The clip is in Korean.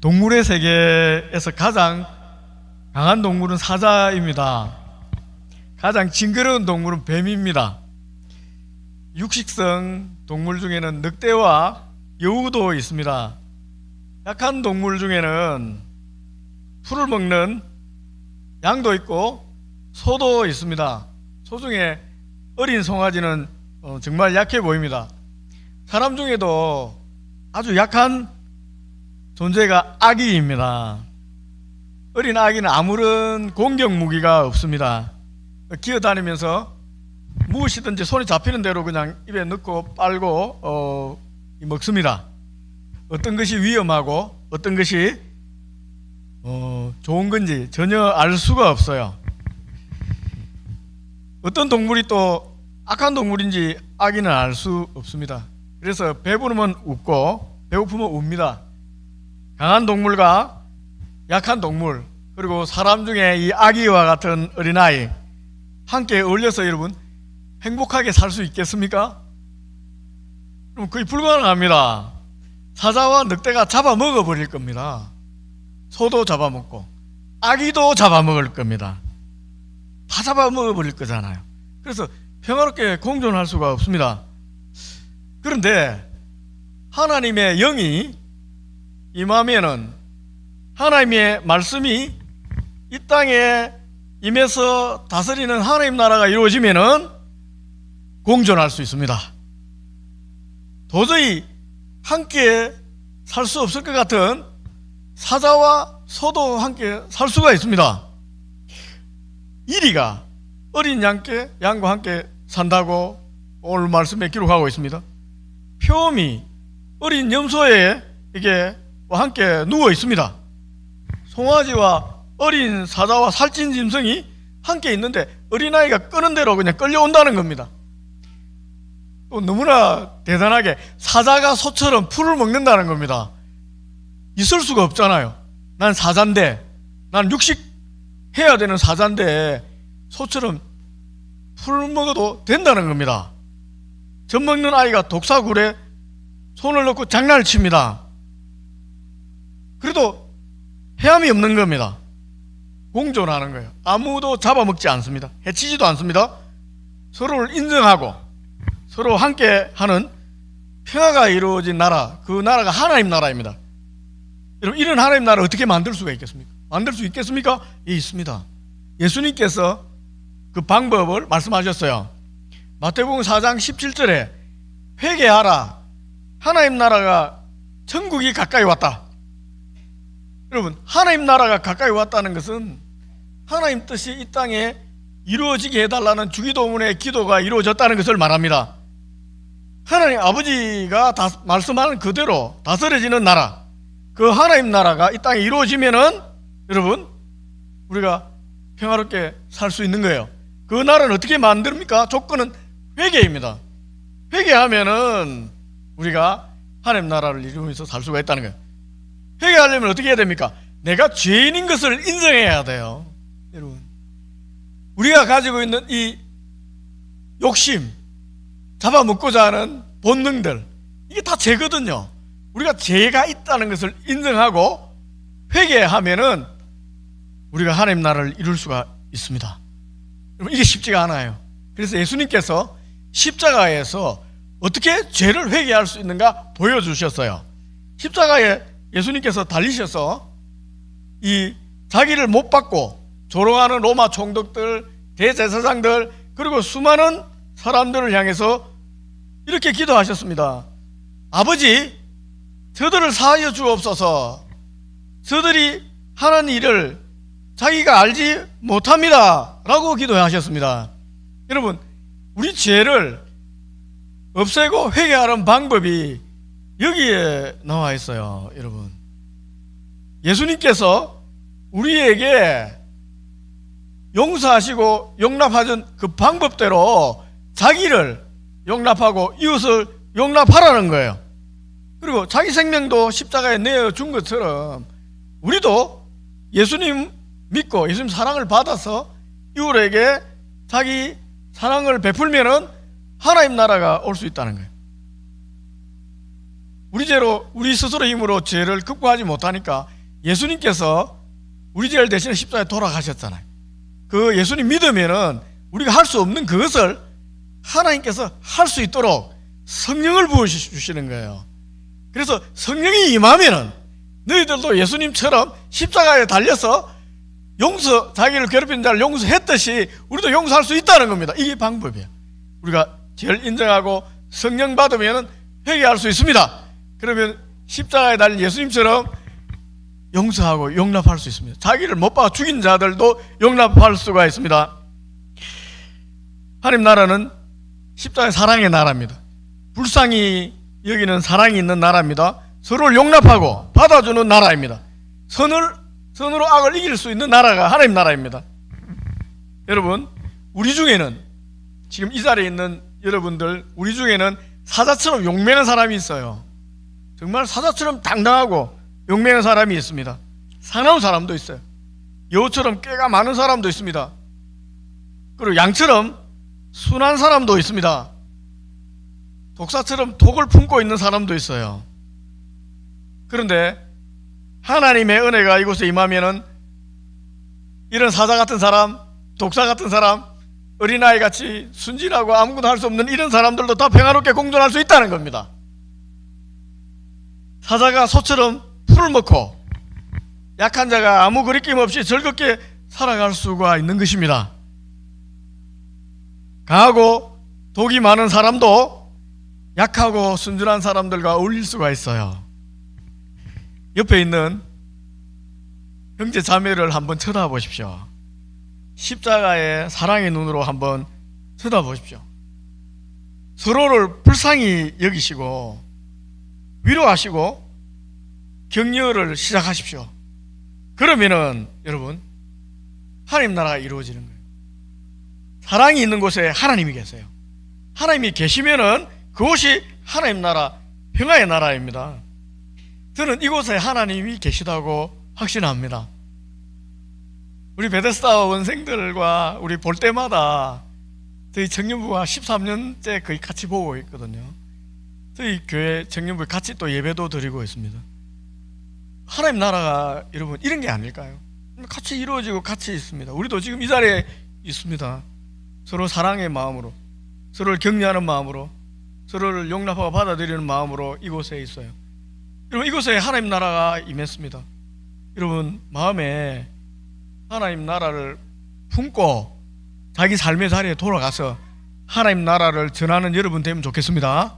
동물의 세계에서 가장 강한 동물은 사자입니다. 가장 징그러운 동물은 뱀입니다. 육식성 동물 중에는 늑대와 여우도 있습니다. 약한 동물 중에는 풀을 먹는 양도 있고 소도 있습니다. 소 중에 어린 송아지는 어, 정말 약해 보입니다. 사람 중에도 아주 약한 존재가 아기입니다. 어린 아기는 아무런 공격 무기가 없습니다. 기어 다니면서 무엇이든지 손이 잡히는 대로 그냥 입에 넣고 빨고 어, 먹습니다. 어떤 것이 위험하고 어떤 것이 어, 좋은 건지 전혀 알 수가 없어요. 어떤 동물이 또 악한 동물인지 아기는 알 수 없습니다. 그래서 배부르면 웃고 배고프면 웁니다. 강한 동물과 약한 동물 그리고 사람 중에 이 아기와 같은 어린아이 함께 어울려서 여러분 행복하게 살 수 있겠습니까? 그럼 거의 불가능합니다. 사자와 늑대가 잡아먹어 버릴 겁니다. 소도 잡아먹고 아기도 잡아먹을 겁니다. 다 잡아먹어 버릴 거잖아요. 그래서 평화롭게 공존할 수가 없습니다. 그런데 하나님의 영이 임하면은 하나님의 말씀이 이 땅에 임해서 다스리는 하나님 나라가 이루어지면은 공존할 수 있습니다. 도저히 함께 살 수 없을 것 같은 사자와 소도 함께 살 수가 있습니다. 이리가 어린 양께 양과 함께 산다고 오늘 말씀에 기록하고 있습니다. 표음이 어린 염소에 이게 함께 누워 있습니다. 송아지와 어린 사자와 살찐 짐승이 함께 있는데 어린아이가 끄는 대로 그냥 끌려온다는 겁니다. 또 너무나 대단하게 사자가 소처럼 풀을 먹는다는 겁니다. 있을 수가 없잖아요. 난 사자인데, 난 육식 해야 되는 사자인데, 소처럼 풀 먹어도 된다는 겁니다. 젖 먹는 아이가 독사굴에 손을 넣고 장난을 칩니다. 그래도 해함이 없는 겁니다. 공존하는 거예요. 아무도 잡아먹지 않습니다. 해치지도 않습니다. 서로를 인정하고 서로 함께 하는 평화가 이루어진 나라, 그 나라가 하나님 나라입니다. 여러분, 이런 하나님 나라 어떻게 만들 수가 있겠습니까? 만들 수 있겠습니까? 예, 있습니다. 예수님께서 그 방법을 말씀하셨어요. 마태복음 4장 17절에 회개하라. 하나님 나라가 천국이 가까이 왔다. 여러분, 하나님 나라가 가까이 왔다는 것은 하나님 뜻이 이 땅에 이루어지게 해달라는 주기도문의 기도가 이루어졌다는 것을 말합니다. 하나님 아버지가 다 말씀하는 그대로 다스려지는 나라, 그 하나님 나라가 이 땅에 이루어지면은 여러분 우리가 평화롭게 살 수 있는 거예요. 그 나라는 어떻게 만듭니까? 조건은 회개입니다. 회개하면은 우리가 하나님 나라를 이루면서 살 수가 있다는 거예요. 회개하려면 어떻게 해야 됩니까? 내가 죄인인 것을 인정해야 돼요. 여러분. 우리가 가지고 있는 이 욕심, 잡아먹고자 하는 본능들, 이게 다 죄거든요. 우리가 죄가 있다는 것을 인정하고 회개하면은 우리가 하나님 나라를 이룰 수가 있습니다. 여러분, 이게 쉽지가 않아요. 그래서 예수님께서 십자가에서 어떻게 죄를 회개할 수 있는가 보여주셨어요. 십자가에 예수님께서 달리셔서 이 자기를 못 받고 조롱하는 로마 총독들, 대제사장들, 그리고 수많은 사람들을 향해서 이렇게 기도하셨습니다. 아버지, 저들을 사하여 주옵소서. 저들이 하는 일을 자기가 알지 못합니다. 라고 기도하셨습니다. 여러분, 우리 죄를 없애고 회개하는 방법이 여기에 나와 있어요, 여러분. 예수님께서 우리에게 용서하시고 용납하신 그 방법대로 자기를 용납하고 이웃을 용납하라는 거예요. 그리고 자기 생명도 십자가에 내어 준 것처럼 우리도 예수님 믿고 예수님 사랑을 받아서 이웃에게 자기 사랑을 베풀면은 하나님 나라가 올 수 있다는 거예요. 우리 죄로 우리 스스로 힘으로 죄를 극복하지 못하니까 예수님께서 우리 죄를 대신해 십자가에 돌아가셨잖아요. 그 예수님 믿으면은 우리가 할 수 없는 그것을 하나님께서 할 수 있도록 성령을 부어 주시는 거예요. 그래서 성령이 임하면은 너희들도 예수님처럼 십자가에 달려서 용서 자기를 괴롭힌 자를 용서했듯이 우리도 용서할 수 있다는 겁니다. 이게 방법이에요. 우리가 죄를 인정하고 성령 받으면은 회개할 수 있습니다. 그러면 십자가에 달린 예수님처럼 용서하고 용납할 수 있습니다. 자기를 못 박아 죽인 자들도 용납할 수가 있습니다. 하나님 나라는 십자가의 사랑의 나라입니다. 불쌍히 여기는 사랑이 있는 나라입니다. 서로를 용납하고 받아주는 나라입니다. 선을 선으로 악을 이길 수 있는 나라가 하나님 나라입니다. 여러분, 우리 중에는 지금 이 자리에 있는 여러분들 우리 중에는 사자처럼 용맹한 사람이 있어요. 정말 사자처럼 당당하고 용맹한 사람이 있습니다. 사나운 사람도 있어요. 여우처럼 꾀가 많은 사람도 있습니다. 그리고 양처럼 순한 사람도 있습니다. 독사처럼 독을 품고 있는 사람도 있어요. 그런데 하나님의 은혜가 이곳에 임하면은 이런 사자 같은 사람, 독사 같은 사람, 어린아이 같이 순진하고 아무것도 할 수 없는 이런 사람들도 다 평화롭게 공존할 수 있다는 겁니다. 사자가 소처럼 풀을 먹고 약한 자가 아무 거리낌 없이 즐겁게 살아갈 수가 있는 것입니다. 강하고 독이 많은 사람도 약하고 순진한 사람들과 어울릴 수가 있어요. 옆에 있는 형제 자매를 한번 쳐다보십시오. 십자가의 사랑의 눈으로 한번 쳐다보십시오. 서로를 불쌍히 여기시고 위로하시고 격려를 시작하십시오. 그러면은 여러분 하나님 나라가 이루어지는 거예요. 사랑이 있는 곳에 하나님이 계세요. 하나님이 계시면은 그곳이 하나님 나라 평화의 나라입니다. 저는 이곳에 하나님이 계시다고 확신합니다. 우리 베데스다 원생들과 우리 볼 때마다 저희 청년부가 13년째 거의 같이 보고 있거든요. 저희 교회 청년부 같이 또 예배도 드리고 있습니다. 하나님 나라가 여러분 이런 게 아닐까요? 같이 이루어지고 같이 있습니다. 우리도 지금 이 자리에 있습니다. 서로 사랑의 마음으로, 서로를 격려하는 마음으로, 서로를 용납하고 받아들이는 마음으로 이곳에 있어요. 여러분 이곳에 하나님 나라가 임했습니다. 여러분 마음에 하나님 나라를 품고 자기 삶의 자리에 돌아가서 하나님 나라를 전하는 여러분 되면 좋겠습니다.